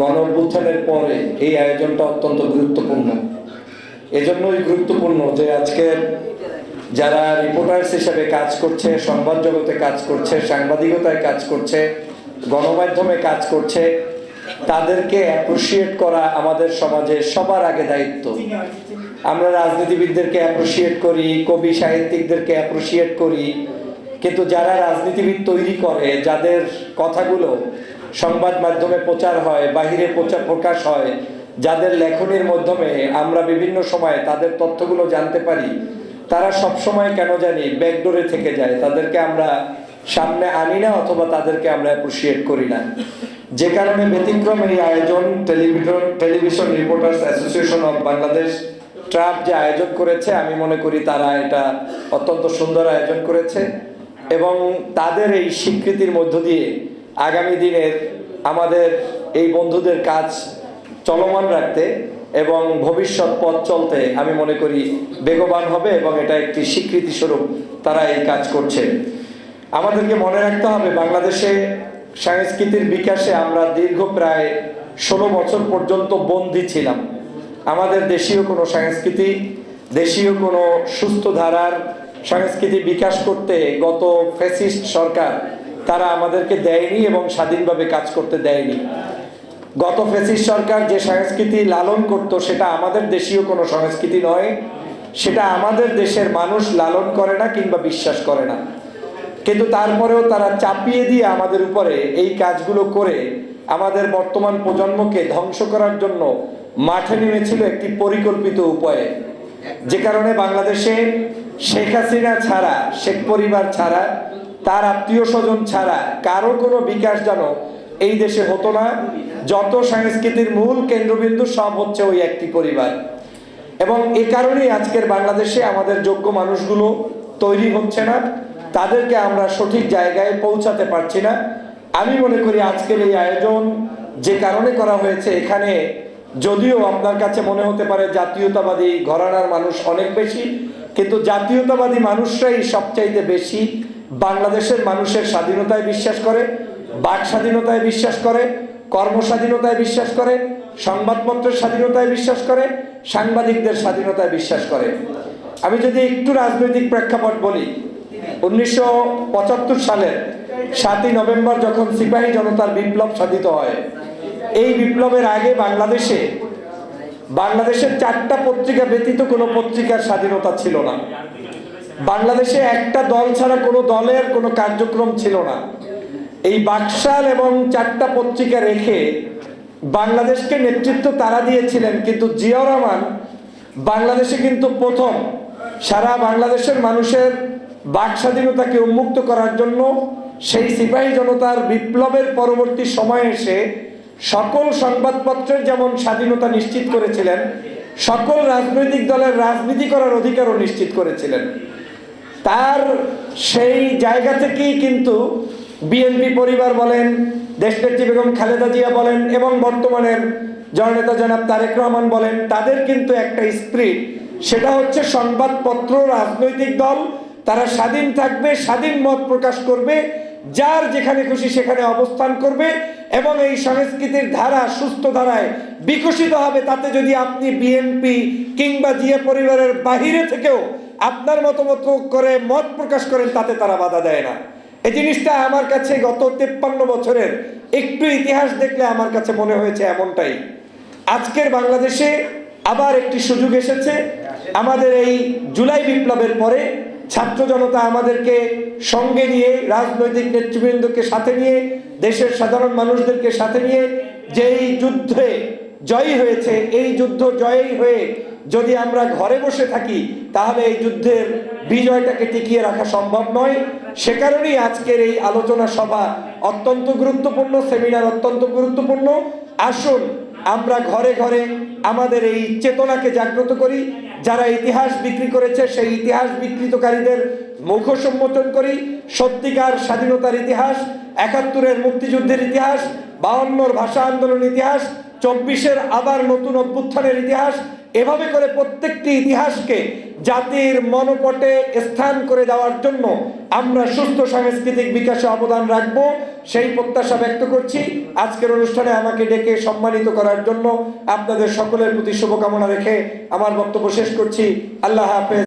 গণ পরে এই আয়োজনটা অত্যন্ত গুরুত্বপূর্ণ। এজন্যই গুরুত্বপূর্ণ যে আজকের যারা রিপোর্টার্স হিসেবে কাজ করছে, সংবাদ জগতে কাজ করছে, সাংবাদিকতায় কাজ করছে, গণমাধ্যমে কাজ করছে, তাদেরকে অ্যাপ্রিসিয়েট করা আমাদের সমাজে সবার আগে দায়িত্ব। আমরা রাজনীতিবিদদেরকে অ্যাপ্রিসিয়েট করি, কবি সাহিত্যিকদেরকে অ্যাপ্রিসিয়েট করি, কিন্তু যারা রাজনীতিবিদ তৈরি করে, যাদের কথাগুলো সংবাদ মাধ্যমে প্রচার হয়, বাহিরে প্রচার প্রকাশ হয়, যাদের লেখনের মাধ্যমে আমরা বিভিন্ন সময় তাদের তথ্যগুলো জানতে পারি, তারা সব সময় কেন জানি ব্যাকডোরে থেকে যায়। তাদেরকে আমরা সামনে আনি না অথবা তাদেরকে আমরা অ্যাপ্রিসিয়েট করি না। যে কারণে ব্যতিক্রম এই আয়োজন, television television reporters association of Bangladesh TRAB যে আয়োজন করেছে, আমি মনে করি তারা এটা অত্যন্ত সুন্দর আয়োজন করেছে এবং তাদের এই স্বীকৃতির মধ্য দিয়ে আগামী দিনের আমাদের এই বন্ধুদের কাজ চলমান রাখতে এবং ভবিষ্যৎ পথ চলতে আমি মনে করি বেগবান হবে এবং এটা একটি স্বীকৃতি স্বরূপ তারা এই কাজ করছে। আমাদেরকে মনে রাখতে হবে বাংলাদেশে সংস্কৃতির বিকাশে আমরা দীর্ঘ প্রায় ষোলো বছর পর্যন্ত বন্দী ছিলাম। আমাদের দেশীয় কোনো সংস্কৃতি, দেশীয় কোনো সুস্থ ধারার সংস্কৃতি বিকাশ করতে গত ফ্যাসিস্ট সরকার তারা আমাদেরকে দেয়নি এবং স্বাধীনভাবে কাজ করতে দেয়নি। গত ফ্যাসিস্ট সরকার যে সংস্কৃতি লালন করত, সেটা আমাদের দেশীয় কোনো সংস্কৃতি নয়। সেটা আমাদের দেশের মানুষ লালন করে না কিংবা বিশ্বাস করে না। কিন্তু তারপরেও তারা চাপিয়ে দিয়ে আমাদের উপরে এই কাজগুলো করে আমাদের বর্তমান প্রজন্মকে ধ্বংস করার জন্য মাঠে নেমেছিল একটি পরিকল্পিত উপায়ে। যে কারণে বাংলাদেশে শেখ হাসিনা ছাড়া, শেখ পরিবার ছাড়া তার আত্মীয় স্বজন ছাড়া কারও কোনো বিকাশ যেন এই দেশে হতো না। যত সংস্কৃতির মূল কেন্দ্রবিন্দু সব হচ্ছে ওই একটি পরিবার। এবং এ কারণেই আজকের বাংলাদেশে আমাদের যোগ্য মানুষগুলো তৈরি হচ্ছে না। তাদেরকে আমরা সঠিক জায়গায় পৌঁছাতে পারছি না। আমি মনে করি আজকের এই আয়োজন যে কারণে করা হয়েছে এখানে যদিও আপনার কাছে মনে হতে পারে জাতীয়তাবাদী ঘরানার মানুষ অনেক বেশি, কিন্তু জাতীয়তাবাদী মানুষরাই সবচাইতে বেশি বাংলাদেশের মানুষের স্বাধীনতায় বিশ্বাস করে, বাক স্বাধীনতায় বিশ্বাস করে কর্মস্বাধীনতায় বিশ্বাস করে, সংবাদপত্রের স্বাধীনতায় বিশ্বাস করে, সাংবাদিকদের স্বাধীনতায় বিশ্বাস করে। আমি যদি একটু রাজনৈতিক প্রেক্ষাপট বলি, উনিশশো পঁচাত্তর সালের সাতই নভেম্বর যখন সিপাহী জনতার বিপ্লব সাধিত হয়, এই বিপ্লবের আগে বাংলাদেশে, বাংলাদেশের চারটা পত্রিকা ব্যতীত কোনো পত্রিকার স্বাধীনতা ছিল না। বাংলাদেশে একটা দল ছাড়া কোনো দলের কোনো কার্যক্রম ছিল না। এই বাকশাল এবং চারটা পত্রিকা রেখে বাংলাদেশকে নেতৃত্ব তারা দিয়েছিলেন, কিন্তু জিয়াউর রহমান বাংলাদেশে কিন্তু প্রথম। সারা বাংলাদেশের মানুষের বাক স্বাধীনতাকে উন্মুক্ত করার জন্য সেই সিপাহী জনতার বিপ্লবের পরবর্তী সময়ে এসে সকল সংবাদপত্রের যেমন স্বাধীনতা নিশ্চিত করেছিলেন, সকল রাজনৈতিক দলের রাজনীতি করার অধিকারও নিশ্চিত করেছিলেন। তার সেই জায়গা থেকেই কিন্তু বিএনপি পরিবার বলেন, দেশনেত্রী বেগম খালেদা জিয়া বলেন এবং বর্তমানের জননেতা জনাব তারেক রহমান বলেন, তাদের কিন্তু একটা স্প্রিট। সেটা হচ্ছে সংবাদপত্র, রাজনৈতিক দল, তারা স্বাধীন থাকবে, স্বাধীন মত প্রকাশ করবে, যার যেখানে খুশি সেখানে অবস্থান করবে এবং এই সংস্কৃতির ধারা, সুস্থ ধারায় বিকশিত হবে। তাতে যদি আপনি বিএনপি কিংবা জিয়া পরিবারের বাহিরে থেকেও আপনার মতামত করে মত প্রকাশ করেন, তাতে তারা বাধা দেয় না। এই জিনিসটা আমার কাছে গত তেপ্পান্ন বছরের একটু ইতিহাস দেখলে আমার কাছে মনে হয়েছে এমনটাই। আজকের বাংলাদেশে আবার একটি সুযোগ এসেছে। আমাদের এই জুলাই বিপ্লবের পরে ছাত্র জনতা আমাদেরকে সঙ্গে নিয়ে, রাজনৈতিক নেতৃবৃন্দকে সাথে নিয়ে, দেশের সাধারণ মানুষদেরকে সাথে নিয়ে, যেই যুদ্ধে জয়ী হয়েছে, এই যুদ্ধ জয়ী হয়ে যদি আমরা ঘরে বসে থাকি, তাহলে এই যুদ্ধের বিজয়টাকে টিকিয়ে রাখা সম্ভব নয়। সে কারণেই আজকের এই আলোচনা সভা অত্যন্ত গুরুত্বপূর্ণ, সেমিনার অত্যন্ত গুরুত্বপূর্ণ। আসুন, আমরা ঘরে ঘরে আমাদের এই চেতনাকে জাগ্রত করি। যারা ইতিহাস বিক্রি করেছে, সেই ইতিহাস বিকৃতকারীদের মুখ সম্মোচন করি। সত্যিকার স্বাধীনতার ইতিহাস, একাত্তরের মুক্তিযুদ্ধের ইতিহাস বাউন্নর ভাষা আন্দোলন ইতিহাস, চব্বিশের আবার নতুন অভ্যুত্থানের ইতিহাস, এভাবে করে প্রত্যেকটি ইতিহাসকে জাতির মনোপটে স্থান করে যাওয়ার জন্য আমরা সুস্থ সাংস্কৃতিক বিকাশে অবদান রাখব, সেই প্রত্যাশা ব্যক্ত করছি। আজকের অনুষ্ঠানে আমাকে ডেকে সম্মানিত করার জন্য আপনাদের সকলের প্রতি শুভকামনা রেখে আমার বক্তব্য শেষ করছি। আল্লাহ হাফেজ।